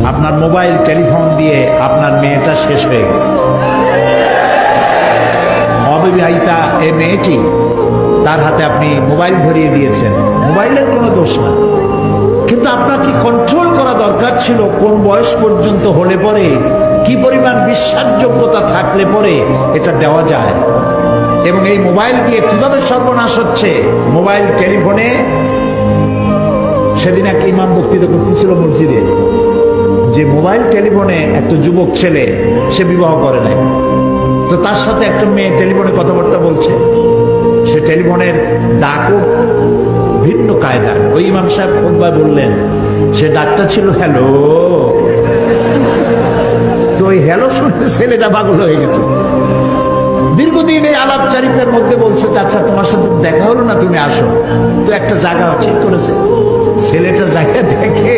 আপনার mobile, telephone দিয়ে আপনার মেয়েটা শেষ হয়ে গেছে। অবিবাহিতা এ মেয়েটি, তার হাতে আপনি মোবাইল ধরিয়ে দিয়েছেন। মোবাইলের কোনো দোষ না। কিন্তু আপনার কি কন্ট্রোল করা দরকার ছিল? কোন বয়স পর্যন্ত হলে পরে? কি পরিমাণ বিশ্বাসযোগ্যতা থাকলে পরে এটা দেওয়া যায়? এবং এই মোবাইল দিয়ে কীভাবে সর্বনাশ হচ্ছে? মোবাইল, টেলিফোনে? সেদিন এক ইমাম বক্তৃতা করতেছিল মসজিদে। মোবাইল টেলিফোনে একটা যুবক ছেলে, সে বিবাহ করে নাই। তো তার সাথে একটা মেয়ে টেলিফোনে কথাবার্তা বলছে। সে টেলিফোনের ডাকও ভিন্ন কায়দা ওই ইমাম সাহেব খোদবাই বললেন, সে ডাকটা ছিল, হ্যালো। তো ওই হ্যালো শুনে ছেলেটা পাগল হয়ে গেছে। দীর্ঘদিন এই আলাপচারিতার মধ্যে বলছে আচ্ছা তোমার সাথে দেখা হলো না, তুমি আসো। তো একটা জায়গা ঠিক করেছে। ছেলেটা জায়গা দেখে,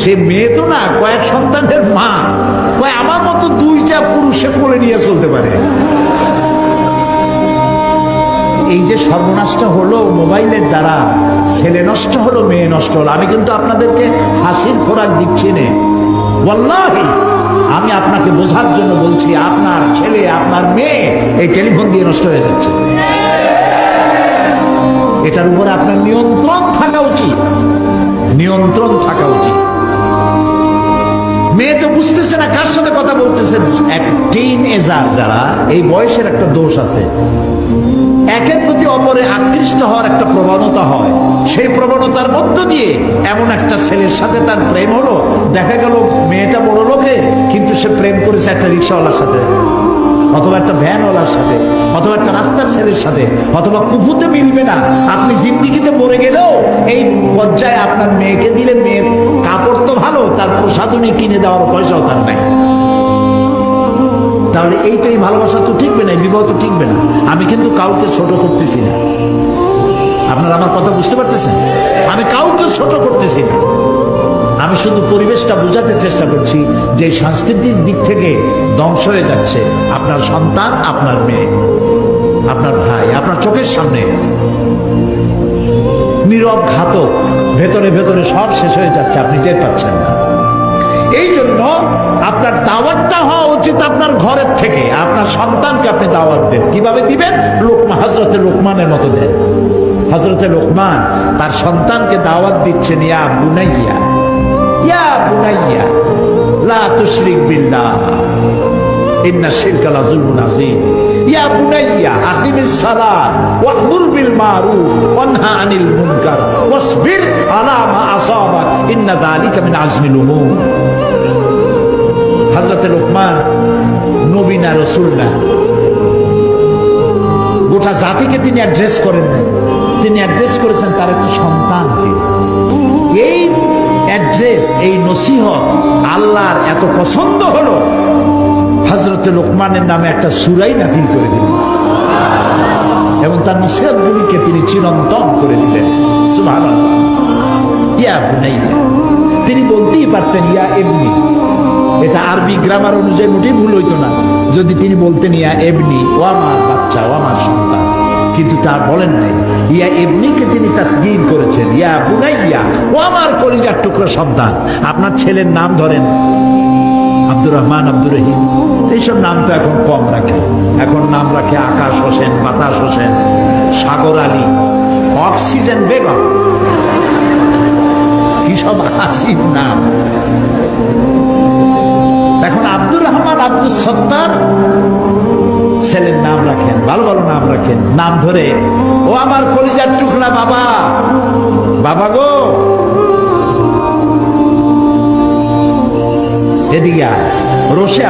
সে মেয়ে তো না, কয়েক সন্তানের মা। কয়, আমার মতো দুইটা পুরুষে কোলে নিয়ে চলতে পারে। এই যে সর্বনাশটা হলো মোবাইলের দ্বারা, ছেলে নষ্ট হলো, মেয়ে নষ্ট হলো। আমি কিন্তু আপনাদেরকে হাসির খোরাক দিচ্ছি নে। আমি আপনাকে বোঝার জন্য বলছি, আপনার ছেলে, আপনার মেয়ে এই টেলিফোন দিয়ে নষ্ট হয়ে যাচ্ছে। এটার উপরে আপনার নিয়ন্ত্রণ থাকা উচিত। নিয়ন্ত্রণ থাকা উচিত। মেয়ে তো বুঝতেছে না কার সাথে কথা বলতেছেন এক টিন এজার যারা, এই বয়সের একটা দোষ আছে। একের প্রতি অপরে আকৃষ্ট হওয়ার একটা প্রবণতা হয়। সেই প্রবণতার মধ্য দিয়ে এমন একটা ছেলের সাথে তার প্রেম হলো। দেখা গেল মেয়েটা বড় লোকে, কিন্তু সে প্রেম করেছে একটা রিক্সাওয়ালার সাথে। অথবা একটা ভ্যানওয়ালার সাথে, অথবা একটা রাস্তার ছেলের সাথে, অথবা কুফুতে মিলবে না। আপনি জিন্দিগিতে মরে গেলেও এই পর্যায়ে আপনার মেয়েকে দিলে মেয়ের কাপড় তো ভালো, তার প্রসাদনী কিনে দেওয়ার পয়সাও তার নাই। তাহলে এইটাই ভালোবাসা তো ঠিকবে না বিবাহ তো ঠিকবে না। আমি কিন্তু কাউকে ছোট করতেছি না। আপনারা আমার কথা বুঝতে পারতেছেন? আমি কাউকে ছোট করতেছি না। আমি শুধু পরিবেশটা বোঝাতে চেষ্টা করছি যে সাংস্কৃতিক দিক থেকে ধ্বংস হয়ে যাচ্ছে আপনার সন্তান, আপনার মেয়ে, আপনার ভাই, আপনার চোখের সামনে। নীরব ঘাতক, ভেতরে ভেতরে সব শেষ হয়ে যাচ্ছে, আপনি টের পাচ্ছেন না। এই জন্য আপনার দাওয়াতটা হওয়া উচিত আপনার ঘরের থেকে। আপনার সন্তানকে আপনি দাওয়াত দেন। কীভাবে দিবেন? লোকমা হজরতে লোকমানের মতো দেন। হজরতে লোকমান তার সন্তানকে দাওয়াত দিচ্ছেন, ইয়া বুনাইয়া। ইয়া বুনাইয়া লা তুশরিক বিল্লাহ ইন্না শিরকা লাযুলমুন আযীম ইয়া বুনাইয়া আকিমিস সালাত ওয়া'মুর বিল মারুফ ওয়ানহা আনিল মুনকার ওয়াসবির আলা মা আসাবাক ইন্না যালিকা মিন আজমিল উমুর হযরতে লোকমান নবী না রাসূল না গোটা জাতিকে তিনি অ্যাড্রেস করেন নাই তিনি অ্যাড্রেস করেছেন তার একটা সন্তানকে। এই অ্যাড্রেস এই নসিহত আল্লাহর এত পছন্দ হলো হজরতে লোকমানের নামে একটা সুরাই নাজিল করে দিলেন। এবং তার নসিহতগুলিকে তিনি চিরন্তন করে দিলেন। ইয়া তিনি বলতেই পারতেন, ইয়া এমনি এটা আরবি গ্রামার অনুযায়ী মোটেই ভুল হইতো না। যদি তিনি বলতেন, ইয়া এমনি ও আমার বাচ্চা ও আমার সন্তান। কিন্তু তা বলেন নাই, ইয়া এমনিকে তিনি তাসগীর করেছেন, ইয়া বুনাইয়া, ও আমার কলিজার টুকরো সন্তান, আপনার ছেলের নাম ধরেন আব্দুর রহমান, আব্দুর রহিম। এইসব নাম তো এখন কম রাখে। এখন নাম রাখে আকাশ হোসেন, বাতাস হোসেন, সাগর আলী, অক্সিজেন বেগম। কি সব আসিফ নাম। এখন আব্দুর রহমান আব্দুল সত্তার ছেলের নাম রাখেন, ভালো ভালো নাম রাখেন, নাম ধরে, ও আমার কলিজার টুকরা বাবা। বাবা গো। এদিকে রসে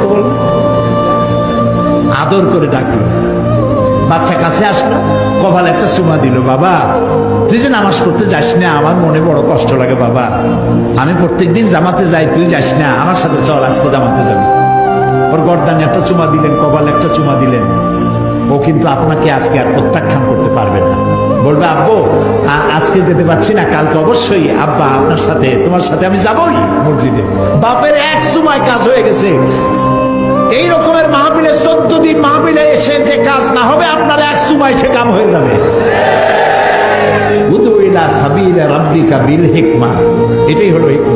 কোল আদর করে ডাকলো বাচ্চা কাছে আসলো, কপালে একটা সুমা দিল, বাবা, তুই যে নামাজ পড়তে যাস না, আমার মনে বড় কষ্ট লাগে, বাবা। আমি প্রত্যেকদিন জামাতে যাই, তুই যাস না, আমার সাথে চল, আজকে জামাতে যাবি। ওর গর্দানে একটা চুমা দিলেন, কপালে একটা চুমা দিলেন। ও কিন্তু আপনাকে আজকে আর প্রত্যাখ্যান করতে পারবে না। বলবে, আব্বু আজকে যেতে পারছি না, কালকে অবশ্যই আব্বা আপনার সাথে, তোমার সাথে আমি যাবই মসজিদে। বাপের এক সময় কাজ হয়ে গেছে। এই রকমের মাহফিলে চোদ্দ দিন মাহফিলে এসে যে কাজ না হবে, আপনার এক সময় সে কাম হয়ে যাবে। এটাই হলো হিকমা।